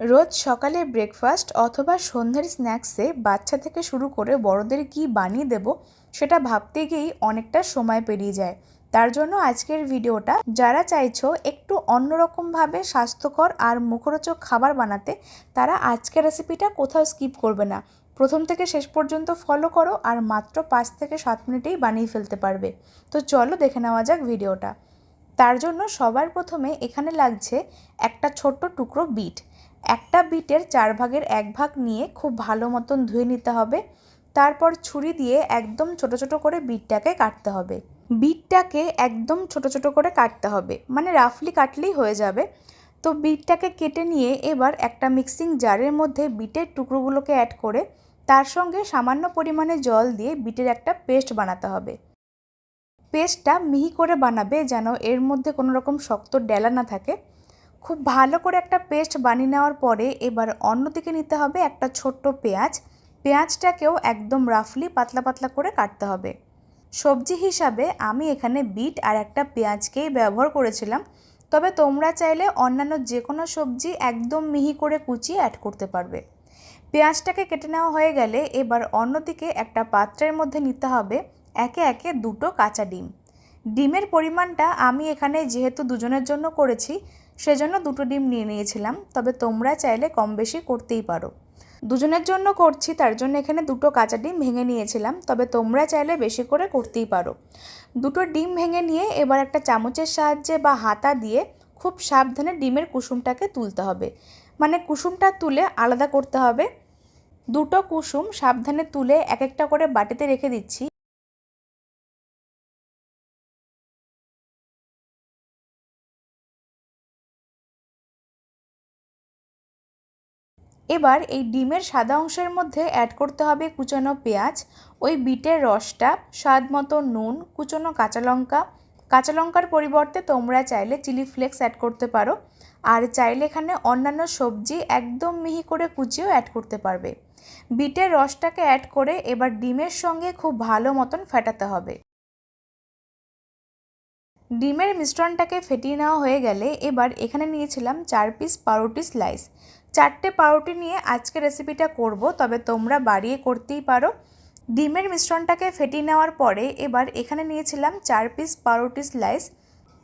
রোজ সকালে ব্রেকফাস্ট অথবা সন্ধ্যের স্ন্যাক্সে বাচ্চা থেকে শুরু করে বড়দের কী বানিয়ে দেব সেটা ভাবতে গিয়েই অনেকটা সময় পেরিয়ে যায়। তার জন্য আজকের ভিডিওটা, যারা চাইছো একটু অন্যরকমভাবে স্বাস্থ্যকর আর মুখরোচক খাবার বানাতে, তারা আজকের রেসিপিটা কোথাও স্কিপ করবে না। প্রথম থেকে শেষ পর্যন্ত ফলো করো আর মাত্র পাঁচ থেকে সাত মিনিটেই বানিয়ে ফেলতে পারবে। তো চলো দেখে নেওয়া যাক ভিডিওটা। তার জন্য সবার প্রথমে এখানে লাগছে একটা ছোট্ট টুকরো বিট। একটা বিটের চার ভাগের এক ভাগ নিয়ে খুব ভালো মতন ধুয়ে নিতে হবে। তারপর ছুরি দিয়ে একদম ছোট ছোট করে বিটটাকে কাটতে হবে। বিটটাকে একদম ছোট ছোট করে কাটতে হবে। মানে রাফলি কাটলেই হয়ে যাবে। তো বিটটাকে কেটে নিয়ে এবার একটা মিক্সিং জারের মধ্যে বিটের টুকরোগুলোকে অ্যাড করে তার সঙ্গে সামান্য পরিমাণে জল দিয়ে বিটের একটা পেস্ট বানাতে হবে। পেস্টটা মিহি করে বানাবে যেন এর মধ্যে কোনো রকম শক্ত ডেলা না থাকে। খুব ভালো করে একটা পেস্ট বানিয়ে নেওয়ার পরে এবার অন্যদিকে নিতে হবে একটা ছোট্ট পেঁয়াজ। পেঁয়াজটাকেও একদম রাফলি পাতলা পাতলা করে কাটতে হবে। সবজি হিসাবে আমি এখানে বিট আর একটা পেঁয়াজকেই ব্যবহার করেছিলাম। তবে তোমরা চাইলে অন্যান্য যে কোনো সবজি একদম মিহি করে কুচিয়ে অ্যাড করতে পারবে। পেঁয়াজটাকে কেটে নেওয়া হয়ে গেলে এবার অন্যদিকে একটা পাত্রের মধ্যে নিতে হবে একে একে দুটো কাঁচা ডিম। ডিমের পরিমাণটা আমি এখানে যেহেতু দুজনের জন্য করেছি, সেজন্য দুটো ডিম নিয়ে নিয়েছিলাম, তবে তোমরা চাইলে কম বেশি করতেই পারো। দুজনের জন্য করছি, তার জন্য এখানে দুটো কাঁচা ডিম ভেঙে নিয়েছিলাম, তবে তোমরা চাইলে বেশি করে করতেই পারো। দুটো ডিম ভেঙে নিয়ে এবার একটা চামচের সাহায্যে বা হাতা দিয়ে খুব সাবধানে ডিমের কুসুমটাকে তুলতে হবে। মানে কুসুমটা তুলে আলাদা করতে হবে। দুটো কুসুম সাবধানে তুলে এক একটা করে বাটিতে রেখে দিচ্ছি। এবার এই ডিমের সাদা অংশের মধ্যে অ্যাড করতে হবে কুচনো পেঁয়াজ, ওই বিটের রসটা, স্বাদ মতো নুন, কুচনো কাঁচা লঙ্কা। কাঁচা লঙ্কার পরিবর্তে তোমরা চাইলে চিলি ফ্লেক্স অ্যাড করতে পারো। আর চাইলে এখানে অন্যান্য সবজি একদম মিহি করে কুচিও অ্যাড করতে পারবে। বিটের রসটাকে অ্যাড করে এবার ডিমের সঙ্গে খুব ভালো মতন ফেটাতে হবে। ডিমের মিশ্রণটাকে ফেটিয়ে নেওয়া হয়ে গেলে এবার এখানে নিয়েছিলাম চার পিস পাউরুটি স্লাইস চারটে পাউরুটি নিয়ে আজকে রেসিপিটা করব, তবে তোমরা বাড়িয়ে করতেই পারো। ডিমের মিশ্রণটাকে ফেটিয়ে নেওয়ার পরে এবার এখানে নিয়েছিলাম চার পিস পাউরুটি স্লাইস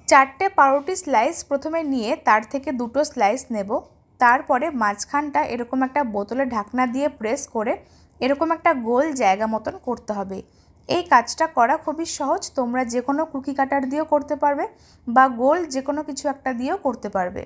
চারটে পাউরুটি স্লাইস প্রথমে নিয়ে তার থেকে দুটো স্লাইস নেব। তারপরে মাঝখানটা এরকম একটা বোতলে ঢাকনা দিয়ে প্রেস করে এরকম একটা গোল জায়গা মতন করতে হবে। এই কাজটা করা খুবই সহজ, তোমরা যে কোনো কুকি কাটার দিয়েও করতে পারবে বা গোল যে কোনো কিছু একটা দিয়েও করতে পারবে।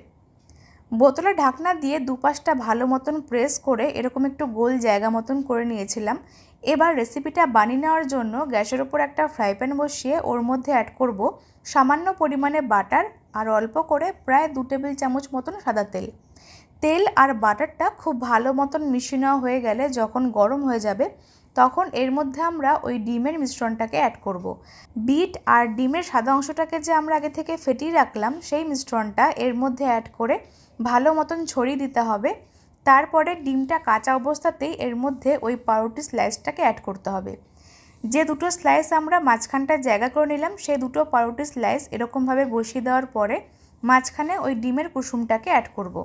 বোতলে ঢাকনা দিয়ে দুপাশটা ভালো মতন প্রেস করে এরকম একটু গোল জায়গা মতন করে নিয়েছিলাম। এবার রেসিপিটা বানিয়ে নেওয়ার জন্য গ্যাসের ওপর একটা ফ্রাই প্যান বসিয়ে ওর মধ্যে অ্যাড করব সামান্য পরিমাণে বাটার আর অল্প করে প্রায় দু টেবিল চামচ মতন সাদা তেল। তেল আর বাটারটা খুব ভালো মতন মিশিয়ে নেওয়া হয়ে গেলে যখন গরম হয়ে যাবে, তখন এর মধ্যে আমরা ওই ডিমের মিশ্রণটাকে অ্যাড করব। বিট আর ডিমের সাদা অংশটাকে যে আমরা আগে থেকে ফেটিয়ে রাখলাম, সেই মিশ্রণটা এর মধ্যে অ্যাড করে ভালো মতন ছড়িয়ে দিতে হবে তারপরে ডিমটা কাঁচা অবস্থাতেই এর মধ্যে ওই পাউরুটি স্লাইসটাকে অ্যাড করতে হবে যে দুটো স্লাইস আমরা মাঝখানটা জায়গা করে নিলাম, সেই দুটো পাউরুটি স্লাইস এরকমভাবে বসিয়ে দেওয়ার পরে মাঝখানে ওই ডিমের কুসুমটাকে অ্যাড করব।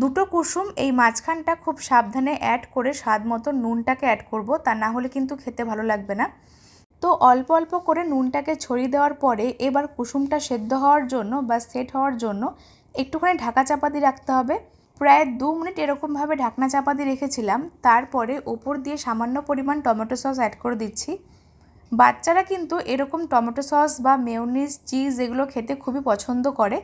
দুটো কুসুম, এই মাঝখানটা খুব সাবধানে অ্যাড করে স্বাদ মতো নুনটাকে অ্যাড করব, তা না হলে কিন্তু খেতে ভালো লাগবে না। তো অল্প অল্প করে নুনটাকে ছড়িয়ে দেওয়ার পরে এবার কুসুমটা সেদ্ধ হওয়ার জন্য বা সেট হওয়ার জন্য একটুখানি ঢাকা চাপা দিয়ে রাখতে হবে। প্রায় দু মিনিট এরকমভাবে ঢাকনা চাপা দিয়ে রেখেছিলাম, তারপরে ওপর দিয়ে সামান্য পরিমাণ টমেটো সস অ্যাড করে দিচ্ছি। বাচ্চারা কিন্তু এরকম টমেটো সস বা মেয়নিজ চিজ এগুলো খেতে খুবই পছন্দ করে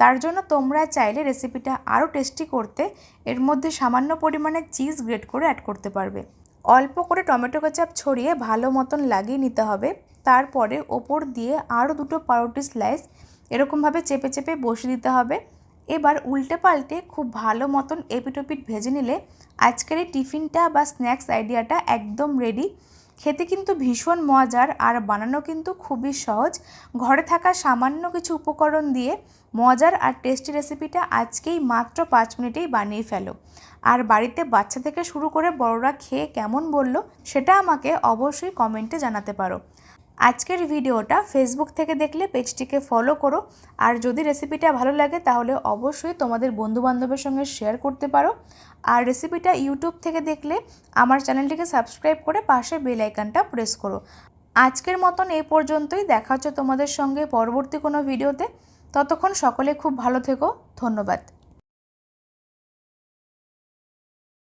তার জন্য তোমরা চাইলে রেসিপিটা আরও টেস্টি করতে এর মধ্যে সামান্য পরিমাণে চিজ গ্রেট করে অ্যাড করতে পারবে। অল্প করে টমেটো কেচাপ ছড়িয়ে ভালো মতন লাগিয়ে নিতে হবে। তারপরে ওপর দিয়ে আরও দুটো পাউরুটি স্লাইস এরকমভাবে চেপে চেপে বসিয়ে দিতে হবে। এবার উল্টে পাল্টে খুব ভালো মতন এপিটোপিট ভেজে নিলে আজকের এই টিফিনটা বা স্ন্যাক্স আইডিয়াটা একদম রেডি খেতে কিন্তু ভীষণ মজার আর বানানো কিন্তু খুবই সহজ। ঘরে থাকা সামান্য কিছু উপকরণ দিয়ে মজার আর টেস্টি রেসিপিটা আজকেই মাত্র পাঁচ মিনিটেই বানিয়ে ফেলো। আর বাড়িতে বাচ্চা থেকে শুরু করে বড়রা খেয়ে কেমন বলল, সেটা আমাকে অবশ্যই কমেন্টে জানাতে পারো। আজকের ভিডিওটা ফেসবুক থেকে দেখলে পেজটিকে ফলো করো। আর যদি রেসিপিটা ভালো লাগে, তাহলে অবশ্যই তোমাদের বন্ধুবান্ধবের সঙ্গে শেয়ার করতে পারো। আর রেসিপিটা ইউটিউব থেকে দেখলে আমার চ্যানেলটিকে সাবস্ক্রাইব করে পাশে বেল আইকনটা প্রেস করো। আজকের মতন এই পর্যন্তই। দেখা হচ্ছে তোমাদের সঙ্গে পরবর্তী কোনো ভিডিওতে ততক্ষণ সকলে খুব ভালো থেকো। ধন্যবাদ।